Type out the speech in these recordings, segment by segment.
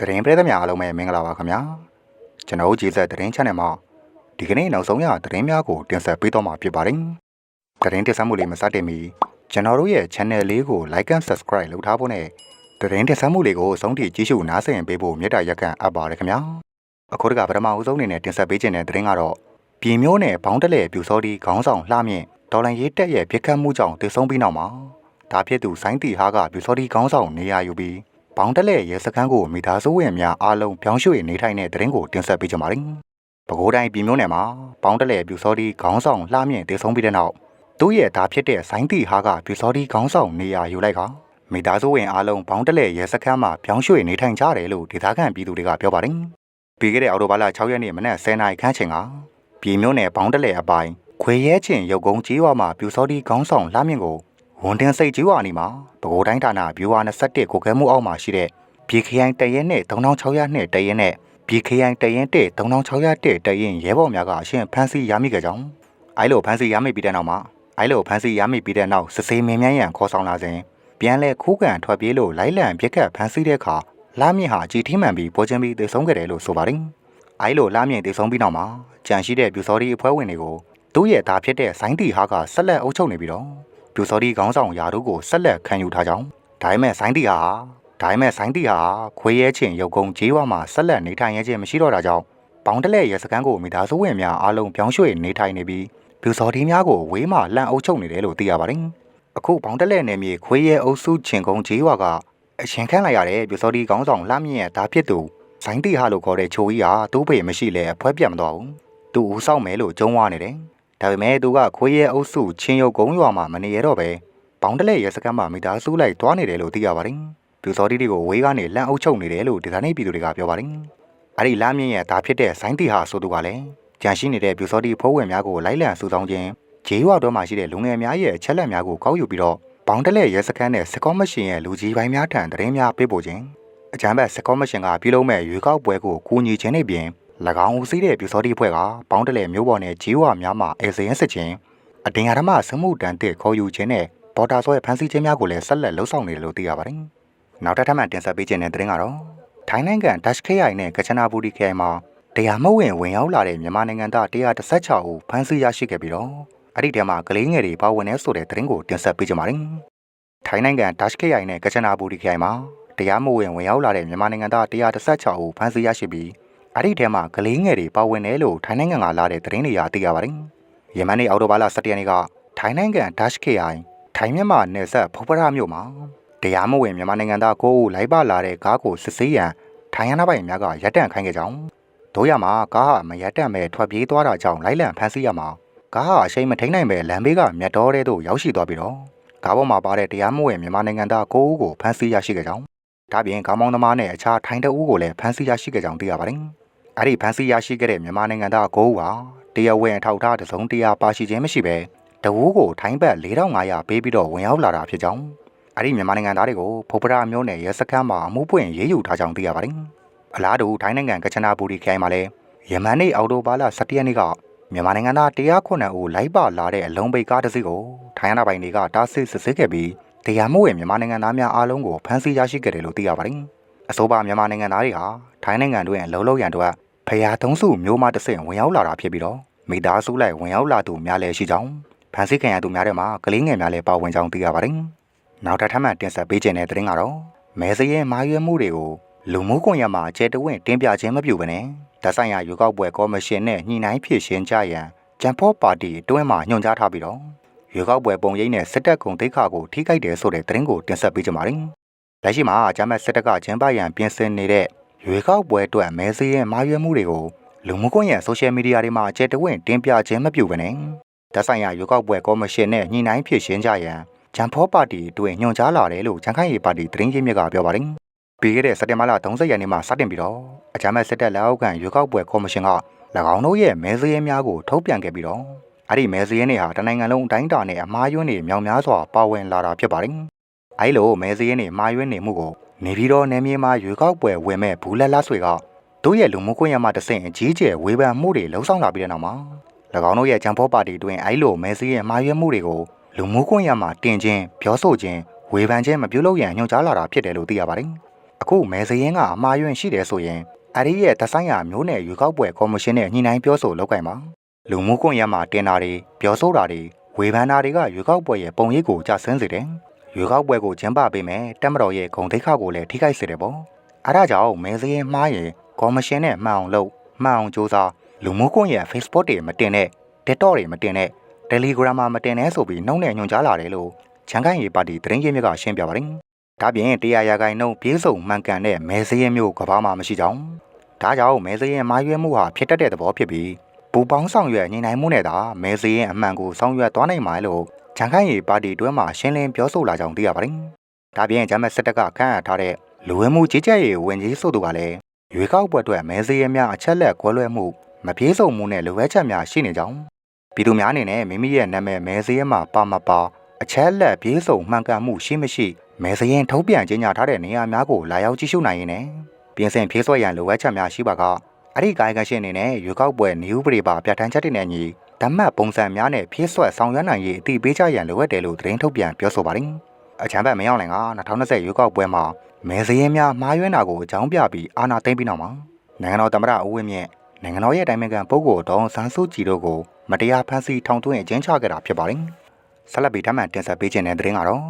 သတင်းပရိသတ်များအားလုံးပဲမင်္ဂလာပါခင်ဗျာကျွန်တော်တို့ဂျေဆက်သတင်း channel မှာဒီကနေ့နောက်ဆုံးရသတင်းများကိုတင်ဆက်ပေးတော့မှာဖြစ်ပါတယ်သတင်းတင်ဆက်မှုလေးမစတင်မီကျွန်တော်တို့ရဲ့ channel လေးကို like and subscribe လုပ်ထားဖို့နဲ့သတင်းတင်ဆက်မှုလေးကိုအဆုံးထိကြည့်ရှုနားဆင်ပေးဖို့မေတ္တာရက်ခံအပ်ပါတယ်ခင်ဗျာအခုတကပထမအဆုံးအနေနဲ့တင်ဆက်ပေးခြင်းတဲ့သတင်းကတော့ပြည်မျိုးနဲ့ဘောင်းတလဲပြူစောဒီခေါင်းဆောင်လှမြင့်ဒေါ်လန်ရေးတက်ရဲ့ပြစ်ခတ်မှုကြောင့်တည်ဆုံးပြီးနောက်မှာဒါဖြစ်သူဆိုင်းတီဟာကပြူစောဒီခေါင်းဆောင်နေရာယူပြီး ဘောင်တက်လက်ရဲစခန်းကိုမိသားစုဝင်များအားလုံးပြောင်းရွှေ့နေထိုင်တဲ့တရင်ကိုတင်ဆက်ပေးကြပါမယ်။ပဲခူးတိုင်းပြည်မျိုးနယ်မှာဘောင်တက်လက်ပြူစောဒီခေါင်းဆောင်လှမြင့်တည်ဆုံးပြီးတဲ့နောက်သူ့ရဲ့သားဖြစ်တဲ့ဆိုင်းတီဟာကပြူစောဒီခေါင်းဆောင်နေရာယူလိုက်ကမိသားစုဝင်အားလုံးဘောင်တက်လက်ရဲစခန်းမှာပြောင်းရွှေ့နေထိုင်ကြတယ်လို့ဒေသခံပြည်သူတွေကပြောပါတယ်။ပြီးခဲ့တဲ့အော်တိုဘာလ6ရက်နေ့မနက်10:00နာရီခန့်ချိန်ကပြည်မျိုးနယ်ဘောင်တက်လက်အပိုင်းခွေရဲချင်းရုပ်ကုန်းကြီးဝါမှာပြူစောဒီခေါင်းဆောင်လှမြင့်ကို ဝန်တင်စိတ်ကြီးဝါနီမှာပဲခူးတိုင်းဌာနဗျူဟာ21ကိုခဲမှုအောက်မှာရှိတဲ့ပြည်ခရိုင်တရင်နဲ့3600နဲ့တရင်နဲ့ပြည်ခရိုင်တရင်တဲ့3600တဲ့တရင်ရဲဘော်များကအရှင်ဖမ်းဆီးရမိကြကြောင်းအဲလိုဖမ်းဆီးရမိပြီးတဲ့နောက်မှာအဲလိုဖမ်းဆီးရမိပြီးတဲ့နောက်စစ်ဆေးမင်းမြန်းရန်ခေါ်ဆောင်လာစဉ်ပြန်လဲခိုးကန်ထွက်ပြေးလို့လိုက်လံပြစ်ခတ်ဖမ်းဆီးတဲ့အခါလာမြင့်ဟာကြည်ထီးမှန်ပြီးပေါ်ချင်းပြီးသေဆုံးခဲ့တယ်လို့ဆိုပါတယ်အဲလိုလာမြင့်သေဆုံးပြီးနောက်မှာကြံရှိတဲ့ပြူစော်ဒီအဖွဲ့ဝင်တွေကိုသူ့ရဲ့သားဖြစ်တဲ့ဆိုင်းတီဟာကဆက်လက်အုပ်ချုပ်နေပြီးတော့ ပြူစော်ဒီခေါင်းဆောင်ယာတို့ကိုဆက်လက်ခံယူထားကြောင်းဒါပေမဲ့ဆိုင်းတီဟာဒါပေမဲ့ဆိုင်းတီဟာခွေးရဲချင်းရုပ်ကုံဂျေးဝါမှာဆက်လက်နေထိုင်ရခြင်းမရှိတော့တာကြောင့်ပေါင်တလဲရဲစခန်းကိုမိသားစုဝင်များအားလုံးပြောင်းရွှေ့နေထိုင်နေပြီးပြူစော်ဒီများကိုဝေးမှလန့်အုပ်ချုပ်နေတယ်လို့သိရပါတယ်အခုပေါင်တလဲနယ်မြေခွေးရဲအုပ်စုချင်းကုံဂျေးဝါကအရှင်ခန့်လိုက်ရတဲ့ပြူစော်ဒီခေါင်းဆောင်လှမြင့်ရဲ့သားဖြစ်သူဆိုင်းတီဟာလို့ခေါ်တဲ့ချိုကြီးဟာသူ့ဖေမရှိလဲအဖွဲပြတ်မတော့ဘူးသူဦးဆောင်မယ်လို့ကြုံဝါနေတယ် ဒါပေမဲ့သူကခွေးရဲအုပ်စုချင်းရုပ်ကုန်းရွာမှာမနေရတော့ပဲပေါင်တလဲရဲစခန်းမှာမိသားစုလိုက်တွားနေတယ်လို့သိရပါတယ်။ပြူစော်တီတွေကိုဝေးကနေလန့်အုပ်ချုပ်နေတယ်လို့ဒေသနေပြည်သူတွေကပြောပါတယ်။အဲ့ဒီလမ်းမြင့်ရဲ့ဒါဖြစ်တဲ့ဆိုင်းတီဟာဆိုသူကလည်းကြံရှိနေတဲ့ပြူစော်တီဖိုးဝင်များကိုလိုက်လံစုဆောင်းခြင်းဂျေးဝါတော့မှရှိတဲ့လူငယ်များရဲ့အချက်လက်များကိုကောက်ယူပြီးတော့ပေါင်တလဲရဲစခန်းနဲ့စကောမရှင်ရဲ့လူကြီးပိုင်းများထံတရင်များပေးပို့ခြင်းအကြမ်းဖက်စကောမရှင်ကပြုလုပ်မဲ့ရွေးကောက်ပွဲကိုကူညီခြင်းတွေပြင်၎ င်းဦးစီးတဲ့ပြူစောတိအဖွဲ့ကပေါင်းတလဲမျိုးပေါ်နဲ့ဂျီဝါများမှအေစရင်စစ်ခြင်းအတင်ရဓမ္မစမှုတန်တဲ့ခေါ်ယူခြင်းနဲ့ဘော်တာဆွဲဖမ်းဆီးခြင်းများကိုလည်းဆက်လက်လှုပ်ဆောင်နေတယ်လို့သိရပါတယ်။နောက်ထပ်ထပ်မံတင်ဆက်ပေးခြင်းတဲ့သတင်းကတော့ထိုင်းနိုင်ငံဒက်ရှ်ခေအိုင်နဲ့ကချနာဘူဒီခေအိုင်မှာတရားမဝင်ဝင်ရောက်လာတဲ့မြန်မာနိုင်ငံသား116ဦးဖမ်းဆီးရရှိခဲ့ပြီးတော့အဲ့ဒီထဲမှာကလေးငယ်တွေပါဝင်နေဆိုတဲ့သတင်းကိုတင်ဆက်ပေးကြပါမယ်။ထိုင်းနိုင်ငံဒက်ရှ်ခေအိုင်နဲ့ကချနာဘူဒီခေအိုင်မှာတရားမဝင်ဝင်ရောက်လာတဲ့မြန်မာနိုင်ငံသား116ဦးဖမ်းဆီးရရှိပြီး အဲ့ဒီထဲမှာကလေးငယ်တွေပါဝင်တယ်လို့ထိုင်းနိုင်ငံကလာတဲ့သတင်းတွေအရသိရပါတယ်။ယမန်နေ့အော်တိုဘာလ17ရက်နေ့ကထိုင်းနိုင်ငံဒက်ရှ်ခေအိုင်ထိုင်းမြန်မာနယ်စပ်ဖုတ်ပရမြို့မှာတရားမဝင်မြန်မာနိုင်ငံသားကိုဦးလိုက်ပါလာတဲ့ကားကိုစစ်ဆေးရန်ထိုင်းရနာပိုင်များကရပ်တန့်ခိုင်းခဲ့ကြောင်းတို့ရမှာကားဟာမရပ်တန့်မဲ့ထွက်ပြေးသွားတာကြောင့်လိုက်လံဖမ်းဆီးရမှာကားဟာအရှိန်မထိန်နိုင်ပဲလမ်းဘေးကမြတ်တော်တဲ့သို့ရောက်ရှိသွားပြီးတော့ကားပေါ်မှာပါတဲ့တရားမဝင်မြန်မာနိုင်ငံသားကိုဦးကိုဖမ်းဆီးရရှိခဲ့ကြောင်းဒါပြင်ကားမောင်းသမားနဲ့အခြားထိုင်းတအူးကိုလည်းဖမ်းဆီးရရှိခဲ့ကြောင်းသိရပါတယ် အဲ့ဒီဖမ်းဆီးရရှိခဲ့တဲ့မြန်မာနိုင်ငံသားကိုဦးဟာတရားဝင်ထောက်ထားတဲ့စုံတရားပါရှိခြင်းမရှိပဲတဝူးကိုထိုင်းဘက်4500ပေးပြီးတော့ဝင်ရောက်လာတာဖြစ်ကြောင်းအဲ့ဒီမြန်မာနိုင်ငံသားတွေကိုဖုတ်ပရာမျိုးနဲ့ရဲစခန်းမှာအမှုပွင့်ရေးယူထားကြောင်းသိရပါတယ်။အလားတူထိုင်းနိုင်ငံကချနာဘူရီခိုင်မှာလည်းယမန်နေ့အော်တိုဘာလ17ရက်နေ့ကမြန်မာနိုင်ငံသား109ဦးလိုက်ပါလာတဲ့အလုံးပိတ်ကားတစ်စီးကိုထိုင်းအနာပိုင်တွေကတားဆီးစစ်ဆေးခဲ့ပြီးတရားမဝင်မြန်မာနိုင်ငံသားများအားလုံးကိုဖမ်းဆီးရရှိခဲ့တယ်လို့သိရပါတယ်။အဆိုပါမြန်မာနိုင်ငံသားတွေဟာထိုင်းနိုင်ငံတွင်အလုံးလုံးရန်တို့ ဖရာသုံးစုမျိုးမတစ်ဆင့်ဝင်ရောက်လာတာဖြစ်ပြီးတော့မိသားစုလိုက်ဝင်ရောက်လာသူများလည်းရှိကြောင်းဖမ်းဆီးခံရသူများထဲမှာကလေးငယ်များလည်းပါဝင်ကြောင်းသိရပါတယ်။နောက်ထပ်ထပ်မံတင်ဆက်ပေးခြင်းတဲ့သတင်းကတော့မဲစရဲမာရွေးမှုတွေကိုလူမှုကွန်ရက်မှာကျဲတဝင့်တင်ပြခြင်းမပြုဘဲနဲ့တပ်ဆိုင်ရာရွေးကောက်ပွဲကော်မရှင်နဲ့ညှိနှိုင်းဖြည့်ရှင်ကြရန်ဂျမ်ဖော့ပါတီအတွင်းမှညွှန်ကြားထားပြီးတော့ရွေးကောက်ပွဲပုံရိပ်နဲ့စစ်တပ်ကုံတိတ်ခါကိုထိခိုက်တယ်ဆိုတဲ့သတင်းကိုတင်ဆက်ပေးကြပါမယ်။လက်ရှိမှာဂျမ်မတ်စစ်တပ်ကကျင်းပရန်ပြင်ဆင်နေတဲ့ ရွေးကောက်ပွဲအတွက်မဲစရဲမာရွေးမှုတွေကိုလူမှုကွန်ရက်ဆိုရှယ်မီဒီယာတွေမှာကျဲတဝင့်တင်ပြခြင်းမပြုဘဲနဲ့တပ်ဆိုင်ရာရွေးကောက်ပွဲကော်မရှင်နဲ့ညှိနှိုင်းဖြည့်ရှင်းကြရန်ဂျမ်ဖောပါတီအတွင်းညွှန်ကြားလာတယ်လို့ဂျန်ခိုင်ရီပါတီသတင်းရင်းမြစ်ကပြောပါတယ်။ပြီးခဲ့တဲ့စက်တင်ဘာလ30ရက်နေ့မှာစတင်ပြီးတော့အကြမ်းဖက်စစ်တပ်လက်အောက်ခံရွေးကောက်ပွဲကော်မရှင်က၎င်းတို့ရဲ့မဲစည်းများကိုထုတ်ပြန်ခဲ့ပြီးတော့အဲ့ဒီမဲစည်းတွေဟာတနိုင်ငံလုံးအတိုင်းအတာနဲ့အမားယွန်းတွေမြောင်များစွာပါဝင်လာတာဖြစ်ပါတယ်။ အဲ့လိုမဲစည်းတွေမာယွန်းနေမှုကိုနေပြီးတော့နေမြေမှာရွေးကောက်ပွဲဝင်မဲ့ဘူးလက်လက်ဆွေကတို့ရဲ့လူမှုကွန်ရက်မှာတဆင့်အကြီးကျယ်ဝေဖန်မှုတွေလှုံ့ဆော်လာပြီးတဲ့နောက်မှာ၎င်းတို့ရဲ့ဂျမ်ဖောပါတီတွင်အဲလိုမဲဆီရဲ့မှားယွင်းမှုတွေကိုလူမှုကွန်ရက်မှာတင်ခြင်းပြောဆိုခြင်းဝေဖန်ခြင်းမပြုလုပ်ရန်ညွှန်ကြားလာတာဖြစ်တယ်လို့သိရပါတယ်အခုမဲစရင်ကအမှားယွင်းရှိတယ်ဆိုရင်အရီရဲ့တဆိုင်ရာမျိုးနယ်ရွေးကောက်ပွဲကော်မရှင်နဲ့ညှိနှိုင်းပြောဆိုလုပ်ကင်ပါလူမှုကွန်ရက်မှာတင်တာတွေပြောဆိုတာတွေဝေဖန်တာတွေကရွေးကောက်ပွဲရဲ့ပုံရိပ်ကိုကြဆင်းစေတယ် ရွေးကောက်ပွဲကိုကျင်းပပေးမယ်တက်မတော်ရဲ့ဂုံတိတ်ခါကိုလည်းထိခိုက်စေတယ်ပေါ့အဲဒါကြောင့်မဲစရင်မှားရင်ကော်မရှင်နဲ့မှန်အောင်လုပ်မှန်အောင်စ조사လူမှုကွန်ရက် Facebook တွေမတင်နဲ့ TikTok တွေမတင်နဲ့ Telegram မှာမတင်နဲ့ဆိုပြီးနှုံးနဲ့ညွှန်ကြားလာတယ်လို့ချန်ခိုင်ရီပါတီသတင်းရင်းမြစ်ကရှင်းပြပါတယ်။ဒါပြင်တရားရာဂိုင်နှုံပြေးစုံမှန်ကန်တဲ့မဲစရင်မျိုးကဘာမှမရှိကြောင်း။ဒါကြောင့်မဲစရင်မာရွေးမှုဟာဖြစ်တတ်တဲ့သဘောဖြစ်ပြီးပူပေါင်းဆောင်ရွက်ညီနိုင်မှုနဲ့သာမဲစရင်အမှန်ကိုဆောင်ရွက်သွားနိုင်မှာလို့ ချန်ခိုင်ရီပါတီတွဲမှာရှင်းလင်းပြောဆိုလာကြောင်းသိရပါတယ်။ဒါပြင်ဂျမတ်စစ်တပ်ကခန့်အပ်ထားတဲ့လူဝင်မှုကြီးကြပ်ရေးဝန်ကြီးဆိုသူကလည်းရွေးကောက်ပွဲအတွက်မဲစရင်များအချက်လက်ကွဲလွဲမှုမပြေဆုံးမှုနဲ့လိုအပ်ချက်များရှိနေကြောင်းပြည်သူများအနေနဲ့မိမိရဲ့နာမည်မဲစရင်မှာပါမပါအချက်လက်ပြေဆုံးမှန်ကန်မှုရှိမရှိမဲစရင်ထုတ်ပြန်ကြေညာထားတဲ့နေရာများကိုလာရောက်ကြည့်ရှုနိုင်ရင်လည်းပြင်ဆင်ဖြည့်ဆွက်ရန်လိုအပ်ချက်များရှိပါက အဲ့ဒီကာယကရှင်အနေနဲ့ရွေးကောက်ပွဲနေဥပဒေပါပြဋ္ဌာန်းချက်တွေနဲ့ညီဓမ္မပုံစံများနဲ့ဖြည့်ဆွက်ဆောင်ရွက်နိုင်ရေးအသိပေးကြရန်လိုအပ်တယ်လို့သတင်းထုတ်ပြန်ပြောဆိုပါတယ်အချမ်းဘတ်မရောက်နိုင်က2020ရွေးကောက်ပွဲမှာမဲစရင်များမှားယွင်းတာကိုအကြောင်းပြပြီးအာဏာသိမ်းပြီးနောက်မှာနိုင်ငံတော်သမ္မတဦးဝင်းမြင့်နိုင်ငံတော်ရဲ့တိုင်ပင်ခံပုဂ္ဂိုလ်ဒေါန်ဆန်းစုကြည်တို့ကိုမတရားဖမ်းဆီးထောင်သွင်းအကျဉ်းချခဲ့တာဖြစ်ပါတယ်။ဆက်လက်ပြီးထပ်မံတင်ဆက်ပေးခြင်းတဲ့သတင်းကတော့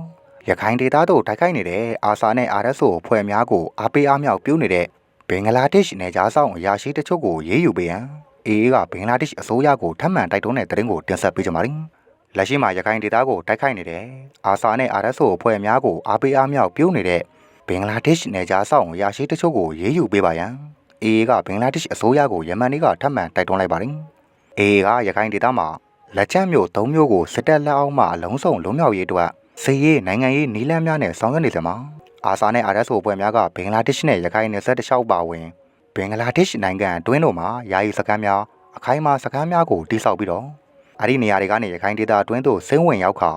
ရခိုင်ဒေသတို့တိုက်ခိုက်နေတဲ့အာဆာနဲ့ RSO ဖွဲ့များကိုအားပေးအားမြောက်ပြုနေတဲ့ ဘင်္ဂလားဒေ့ရှ်နယ်ခြားဆောင်အရာရှိတချို့ကိုရေးယူပေးရန်အေအေးကဘင်္ဂလားဒေ့ရှ်အစိုးရကိုထပ်မံတိုက်တွန်းတဲ့သတင်းကိုတင်ဆက်ပေးကြပါမယ်။လက်ရှိမှာရခိုင်ဒေသကိုတိုက်ခိုက်နေတဲ့အာဆာနဲ့ RSO ဖွဲ့များကိုအားပေးအားမြောက်ပြုနေတဲ့ဘင်္ဂလားဒေ့ရှ်နယ်ခြားဆောင်အရာရှိတချို့ကိုရေးယူပေးပါရန်အေအေးကဘင်္ဂလားဒေ့ရှ်အစိုးရကိုယမန်နေ့ကထပ်မံတိုက်တွန်းလိုက်ပါတယ်။အေအေးကရခိုင်ဒေသမှာလက်ချမ်းမျိုး၃မျိုးကိုစစ်တပ်လက်အောက်မှအလုံးစုံလုံးမြောက်ရေးအတွက်စီးရေးနိုင်ငံရေးနီးလန်းများနဲ့ဆောင်ရွက်နေစမှာ အာဆာနဲ့ RSO အဖွဲ့များကဘင်္ဂလားဒေ့ရှ်နဲ့ရခိုင်နယ်စပ်တစ်လျှောက်ပါဝင်ဘင်္ဂလားဒေ့ရှ်နိုင်ငံအတွင်းတို့မှာယာယီစခန်းများအခိုင်အမာစခန်းများကိုတိစောက်ပြီးတော့အဲ့ဒီနေရာတွေကနေရခိုင်ဒေသအတွင်းသို့ဆင်းဝင်ရောက်ခါ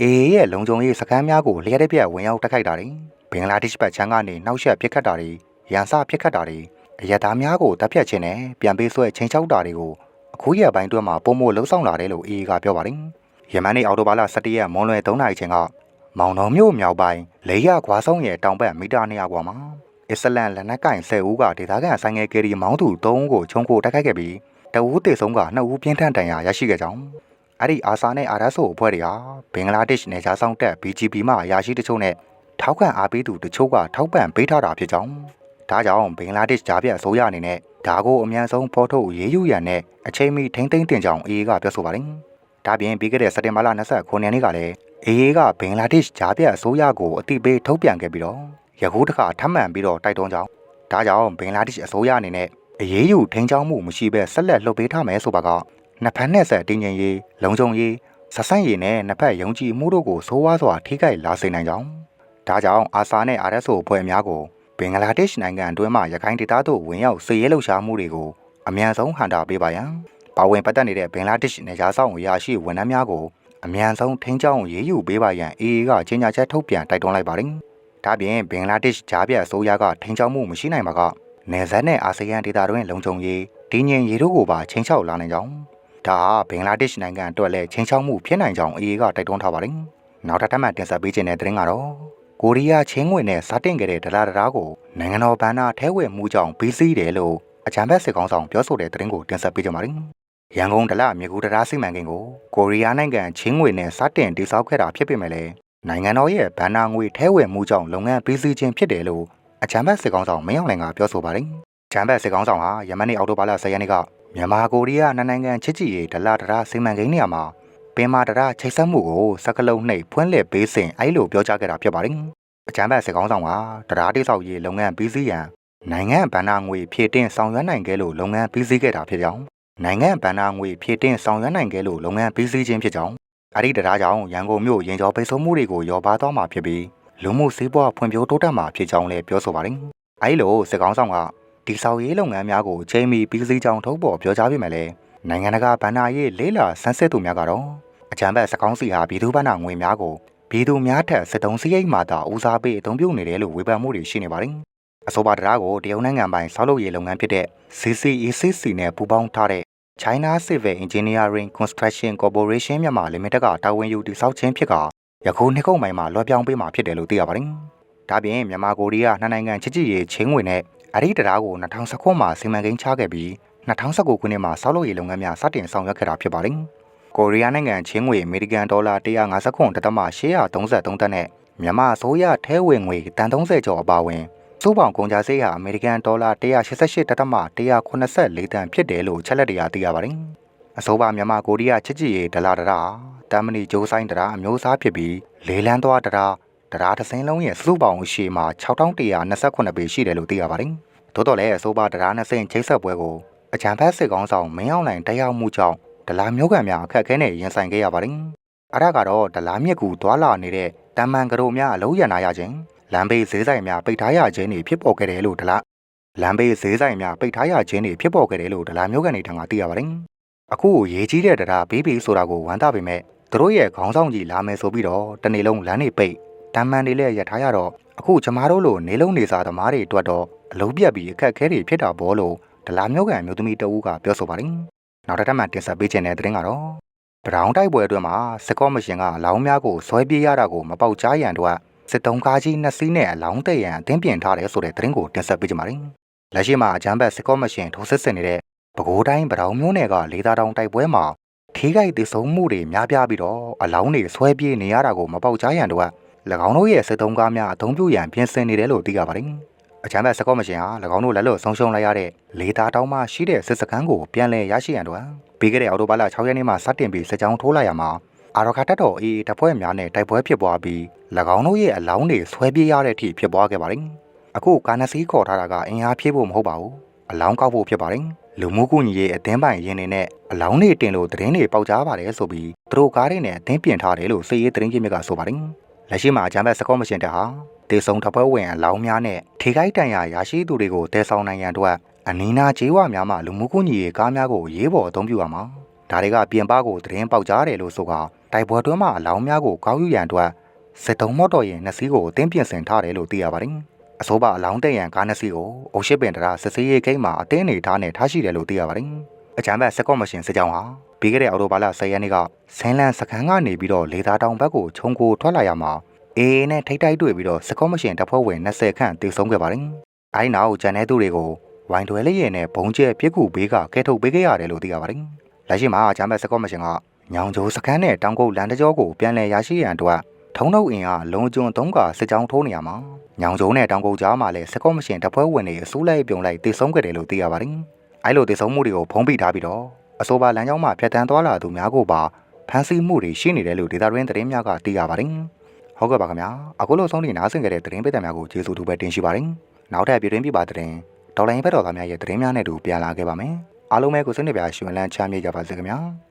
အေအေရဲ့လုံခြုံရေးစခန်းများကိုလျှက်တဲ့ပြက်ဝင်ရောက်တိုက်ခိုက်တာတွေဘင်္ဂလားဒေ့ရှ်ဘက်ခြမ်းကနေနှောက်ယှက်ပစ်ခတ်တာတွေရန်စပစ်ခတ်တာတွေအရသားများကိုတပ်ဖြတ်ခြင်းနဲ့ပြန်ပေးဆွဲချင်းချောက်တာတွေကိုအခုရက်ပိုင်းတွင်းမှာပုံမလှုံ့ဆော်လာတယ်လို့အေအေကပြောပါတယ်။ယမန်နေ့အော်တိုဘာလ17ရက်မွန်လွယ်3နာရီချိန်က မောင်တော်မြို့မြောက်ပိုင်းလေရခွာဆောင်ရဲ့တောင်ဘက်မီတာ200ကွာမှာအစ္စလမ်လက်နက်ကင်10ဦးကဒေသခံဆိုင်ငယ်ကယ်ရီမောင်းသူ3ဦးကိုချုံကိုတိုက်ခိုက်ခဲ့ပြီးတဦးသေဆုံးက2ဦးပြင်းထန်ဒဏ်ရာရရှိခဲ့ကြောင်းအဲ့ဒီအာဆာနဲ့အာရဆိုအဖွဲ့တွေဟာဘင်္ဂလားဒေ့ရှ်နယ်ခြားဆောင်တပ် BGP မှအရာရှိတချို့နဲ့ထောက်ခံအားပေးသူတချို့ကထောက်ပံ့ပေးထားတာဖြစ်ကြောင်းဒါကြောင့်ဘင်္ဂလားဒေ့ရှ်ဂျာပြတ်အစိုးရအနေနဲ့ဒါကိုအမြန်ဆုံးဖော်ထုတ်ရေးယူရန်နဲ့အချိန်မီထိမ့်သိမ်းတင်ကြောင်းအေအေကပြောဆိုပါတယ်။ဒါပြင်ပြီးခဲ့တဲ့စက်တင်ဘာလ29ရက်နေ့ကလည်း အေအေကဘင်္ဂလားဒေ့ရှ်ဂျာပြတ်အစိုးရကိုအတိပေးထုတ်ပြန်ခဲ့ပြီးတော့ယခုတစ်ခါထပ်မံပြီးတော့တိုက်တွန်းကြောင်းဒါကြောင့်ဘင်္ဂလားဒေ့ရှ်အစိုးရအနေနဲ့အရေးယူထိန်းချောင်းမှုမရှိဘဲဆက်လက်လှုပ်ပေးထားမယ်ဆိုပါကနှစ်ဖက်နဲ့ဆက်တင်းကျင်ရေးလုံခြုံရေးဆက်ဆန့်ရေးနဲ့နှစ်ဖက်ယုံကြည်မှုတို့ကိုဆိုးဝါးစွာထိခိုက်လာစေနိုင်ကြောင်းဒါကြောင့်အာဆာနဲ့ RSO အဖွဲ့များကိုဘင်္ဂလားဒေ့ရှ်နိုင်ငံအတွင်းမှရခိုင်ဒေသသို့ဝင်ရောက်စစ်ရေးလှုပ်ရှားမှုတွေကိုအမြန်ဆုံးဟန်တာပေးပါရန်ပါဝင်ပတ်သက်နေတဲ့ဘင်္ဂလားဒေ့ရှ်နယ်ခြားဆောင်အရာရှိဝန်ထမ်းများကို အမြန်ဆုံးထိန်းချောင်းရေးယူပေးပါရန်အေအေကကြေညာချက်ထုတ်ပြန်တိုက်တွန်းလိုက်ပါတယ်။ဒါပြင်ဘင်္ဂလားဒေ့ရှ်ဂျားပြတ်အစိုးရကထိန်းချောင်းမှုမရှိနိုင်ပါကနယ်စပ်နဲ့အာဆီယံဒေသတွင်းလုံခြုံရေးတည်ငြိမ်ရေးတို့ကိုပါချင်းချောက်လာနိုင်ကြောင်းဒါဟာဘင်္ဂလားဒေ့ရှ်နိုင်ငံအတွက်လည်းချင်းချောက်မှုဖြစ်နိုင်ကြောင်းအေအေကတိုက်တွန်းထားပါတယ်။နောက်ထပ်ထပ်မံတင်ဆက်ပေးခြင်းတဲ့သတင်းကတော့ကိုရီးယားချင်းငွေနဲ့စားတင်ခဲ့တဲ့ဒလာဒရာကိုနိုင်ငံတော်ဘဏ္ဍာထဲဝယ်မှုကြောင့်ပြီးစီးတယ်လို့အကြံဖက်စစ်ကောင်းဆောင်ပြောဆိုတဲ့သတင်းကိုတင်ဆက်ပေးကြပါမယ်။ ရန်ကုန်ဒလမြေကူတရားစီမံကိန်းကိုကိုရီးယားနိုင်ငံချင်းငွေနဲ့စားတင်တည်ဆောက်ခဲ့တာဖြစ်ပေမဲ့လည်းနိုင်ငံတော်ရဲ့ဘဏ္ဍာငွေထဲဝယ်မှုကြောင့်လုပ်ငန်းပြီးစီးခြင်းဖြစ်တယ်လို့အကြံဖက်စစ်ကောင်းဆောင်မင်းအောင်လှိုင်ကပြောဆိုပါတယ်။ဂျမ်ဘက်စစ်ကောင်းဆောင်ဟာယမန်နေ့အောက်တိုဘာလ10ရက်နေ့ကမြန်မာကိုရီးယားနှစ်နိုင်ငံချစ်ကြည်ရေးဒလဒရာစီမံကိန်းနေရာမှာပင်မာဒရာချိတ်ဆက်မှုကိုစကလုံးနှိပ်ဖွင့်လှစ်ပေးစဉ်အဲ့လိုပြောကြားခဲ့တာဖြစ်ပါတယ်။အကြမ်းဖက်စစ်ကောင်းဆောင်ကတရားတိဆောက်ရေးလုပ်ငန်းပြီးစီးရန်နိုင်ငံဗန္နာငွေဖြည့်တင်းဆောင်ရွက်နိုင်ခဲ့လို့လုပ်ငန်းပြီးစီးခဲ့တာဖြစ်ကြောင်း နိုင်ငံဗန္နာငွေဖြည့်တင်းဆောင်ရွက်နိုင်ခဲ့လို့လုပ်ငန်းပြီးစီးခြင်းဖြစ်ကြောင်းအဲ့ဒီတရားကြောင့်ရန်ကုန်မြို့ရင်ကျော်ပိတ်ဆို့မှုတွေကိုရောပါသွားမှာဖြစ်ပြီးလူမှုစည်းပွားဖွံ့ဖြိုးတိုးတက်မှာဖြစ်ကြောင်းလည်းပြောဆိုပါတယ်။အဲ့လိုစစ်ကောင်းဆောင်ကဒီဆောက်ရေးလုပ်ငန်းများကိုချိန်မီပြီးစီးကြောင်းထုတ်ပေါ်ပြောကြားပေးမယ်လေနိုင်ငံတကာဗန္နာရေးလေးလာဆန်းစစ်သူများကတော့အကြံဘက်စကောင်းစီဟာပြည်သူ့ဗန္နာငွေများကိုပြည်သူများထက်စစ်တုံးစည်းရိတ်မှသာဦးစားပေးအသုံးပြုနေတယ်လို့ဝေဖန်မှုတွေရှိနေပါတယ်။ အဆိုပါတရားကိုတရုတ်နိုင်ငံပိုင်ဆောက်လုပ်ရေးလုပ်ငန်းဖြစ်တဲ့ CCECC နဲ့ပူးပေါင်းထားတဲ့ China Civil Engineering Construction Corporation မြန်မာ Limited ကတာဝန်ယူတည်ဆောက်ခြင်းဖြစ်ကယခုနှစ်ကုန်ပိုင်းမှာလွှဲပြောင်းပေးမှာဖြစ်တယ်လို့သိရပါတယ်။ဒါပြင်မြန်မာကိုရီးယားနှစ်နိုင်ငံချစ်ကြည်ရေးချင်းဝင်နဲ့အရိတရားကို2019မှာစီမံကိန်းချခဲ့ပြီး2019ခုနှစ်မှာဆောက်လုပ်ရေးလုပ်ငန်းများစတင်ဆောင်ရွက်ခဲ့တာဖြစ်ပါတယ်။ကိုရီးယားနိုင်ငံချင်းငွေအမေရိကန်ဒေါ်လာ159.833သန်းနဲ့မြန်မာအစိုးရထဲဝင်ငွေတန်30ကျော်အပါအဝင် စုပေါင်းကုန်ကျစရိတ်ဟာအမေရိကန်ဒေါ်လာ188.184တန်ဖြစ်တယ်လို့ချက်လက်တွေကသိရပါတယ်။အဆိုပါမြန်မာကိုရီးယားချစ်ကြည်ရေးဒလာဒရာတမ်မနီဂျိုးဆိုင်ဒရာအမျိုးအစားဖြစ်ပြီးလေလန်းသွားဒရာဒရာတစ်စင်းလုံးရဲ့စုပေါင်းရှည်မှာ6128ပေရှိတယ်လို့သိရပါတယ်။သို့တော်လည်းအဆိုပါဒရာနှစ်စင်းချိတ်ဆက်ပွဲကိုအကြံဖက်စစ်ကောင်းဆောင်မင်းအောင်လှိုင်တက်ရောက်မှုကြောင့်ဒလာမျိုးကန်များအခက်အခဲနဲ့ရင်ဆိုင်ခဲ့ရပါတယ်။အဲ့ဒါကတော့ဒလာမြက်ကူသွာလာနေတဲ့တမန်ကရိုများအလုံးရန်နာရခြင်း လမ်းဘေးဈေးဆိုင်များပိတ်ထားရခြင်းတွေဖြစ်ပေါ်ခဲ့တယ်လို့ဒလာလမ်းဘေးဈေးဆိုင်များပိတ်ထားရခြင်းတွေဖြစ်ပေါ်ခဲ့တယ်လို့ဒလာမျိုးကန်တွေထံကသိရပါတယ်။အခုရေးကြီးတဲ့တရားဘေးဘေးဆိုတာကိုဝမ်းသာပေမဲ့သူတို့ရဲ့ခေါင်းဆောင်ကြီးလာမယ်ဆိုပြီးတော့တနေ့လုံးလမ်းတွေပိတ်တမန်တွေလည်းရထားရတော့အခုကျမတို့လိုနေလုံးနေစာသမားတွေအတွက်တော့အလုံးပြတ်ပြီးအခက်အခဲတွေဖြစ်တာဘောလို့ဒလာမျိုးကန်မျိုးသမီးတဦးကပြောဆိုပါတယ်။နောက်တစ်ထပ်မှတင်ဆက်ပေးခြင်းတဲ့သတင်းကတော့ဗရောင်းတိုက်ပွဲအတွင်းမှာစစ်ကောမရှင်ကအလောင်းများကိုဆွဲပြေးရတာကိုမပေါက်ကြားရန်အတွက် စစ်တုံးကားကြီးနှစ်စီးနဲ့အလောင်းတဲ့ရန်အသင်းပြင်ထားတယ်ဆိုတဲ့သတင်းကိုတင်ဆက်ပေးကြပါမယ်။လက်ရှိမှာအကြမ်းဖက်စစ်ကောမရှင်ထိုးစစ်ဆင်နေတဲ့ပဲခူးတိုင်းဗရောင်းမျိုးနယ်ကလေသာတောင်တိုက်ပွဲမှာထိခိုက်ဒေဆုံးမှုတွေများပြားပြီးတော့အလောင်းတွေဆွဲပြေးနေရတာကိုမပေါက်ကြားရန်အတွက်၎င်းတို့ရဲ့စစ်တုံးကားများအသုံးပြုရန်ပြင်ဆင်နေတယ်လို့သိရပါတယ်။အကြမ်းဖက်စစ်ကောမရှင်ဟာ၎င်းတို့လက်လွတ်ဆုံးရှုံးလိုက်ရတဲ့လေသာတောင်မှရှိတဲ့စစ်စခန်းကိုပြန်လည်ရရှိရန်အတွက်ပြီးခဲ့တဲ့အောက်တိုဘာလ6ရက်နေ့မှာစတင်ပြီးစစ်ကြောင်းထိုးလာရမှာ အာရခတက်တော်အေးတပ်ဖွဲ့များနဲ့တိုက်ပွဲဖြစ်ပွားပြီး၎င်းတို့ရဲ့အလောင်းတွေဆွဲပြေးရတဲ့အထိဖြစ်ပွားခဲ့ပါတယ်။အခုကာနစီခေါ်ထားတာကအင်အားဖြည့်ဖို့မဟုတ်ပါဘူး။အလောင်းကောက်ဖို့ဖြစ်ပါတယ်။လူမှုကူညီရေးအသင်းပိုင်ရင်းနေနဲ့အလောင်းတွေတင်လို့သတင်းတွေပေါက်ကြားပါတယ်ဆိုပြီးသူတို့ကားတွေနဲ့အသင်းပြင်ထားတယ်လို့စီရေးသတင်းကြီးမြစ်ကဆိုပါတယ်။လက်ရှိမှာအကြမ်းဖက်စကောမရှင်တပ်ဟာတေဆုံတပ်ဖွဲ့ဝင်အလောင်းများနဲ့ထိခိုက်တန်ရာရရှိသူတွေကိုတဲဆောင်နိုင်ရန်အတွက်အနီးနားကျေးဝများမှလူမှုကူညီရေးကားများကိုရေးပေါ်အသုံးပြုရမှာဒါတွေကပြင်ပကိုသတင်းပေါက်ကြားတယ်လို့ဆိုက တိုက်ပွဲတွင်းမှာအလောင်းများကိုကောက်ယူရန်အတွက်စစ်တုံးမော့တော်ရင်နှစ်စီးကိုအသင်းပြင်ဆင်ထားတယ်လို့သိရပါတယ်အဆိုပါအလောင်းတဲ့ရန်ကားနှစ်စီးကိုအုပ်ရှိပင်တရာစစ်စေးရေးဂိတ်မှာအသင်းနေထားနဲ့ထားရှိတယ်လို့သိရပါတယ်အကြမ်းဖက်စကောမရှင်စစ်ကြောင်းဟာပြီးခဲ့တဲ့အော်တိုဘာလ10ရက်နေ့ကဆင်းလန်စခန်းကနေပြီးတော့လေသာတောင်ဘက်ကိုခြုံကိုထွက်လာရမှာအေးနဲ့ထိတ်တိုက်တွေ့ပြီးတော့စကောမရှင်တပ်ဖွဲ့ဝင်20ခန့်တေဆုံးခဲ့ပါတယ်အဲဒီနောက်ဂျန်တဲ့သူတွေကိုဝိုင်တွယ်လေးရဲနဲ့ဘုံကျဲပြစ်ကူဘေးကကဲထုတ်ပေးခဲ့ရတယ်လို့သိရပါတယ်။လက်ရှိမှာဂျမ်ဘတ်စကော့မရှင်က ညောင်ကျိုးစခန်းနဲ့တောင်ကုတ်လန်တကြောကိုပြန်လည်ရရှိရန်အတွက်ထုံးနှုတ်အင်ကလုံကျွန်းသုံးကစစ်ကြောင်းထိုးနေရမှာညောင်ကျုံနဲ့တောင်ကုတ်ကြားမှာလည်းစကော့မရှင်တပ်ဖွဲ့ဝင်တွေအစိုးလိုက်ပြုံလိုက်တေဆုံးခဲ့တယ်လို့သိရပါတယ်။အဲလိုတေဆုံးမှုတွေကိုဖုံးပိထားပြီးတော့အဆိုပါလမ်းကြောင်းမှာဖျက်ဆီးသွားလာသူများကိုပါဖမ်းဆီးမှုတွေရှိနေတယ်လို့ဒေတာရင်းသတင်းများကသိရပါတယ်။ဟုတ်ကဲ့ပါခင်ဗျာအခုလိုဆုံးနေနားဆင်ကြတဲ့သတင်းပေးတဲ့များကိုကျေးဇူးတူပဲတင်ရှိပါတယ်။နောက်ထပ်ပြည်တွင်းပြပါသတင်းဒေါ်လာရင်းဘက်တော်သားများရဲ့သတင်းများနဲ့တူပြန်လာခဲ့ပါမယ်။အားလုံးပဲကိုစိတ်နှပြရှင်လန်းချမ်းမြေ့ကြပါစေခင်ဗျာ။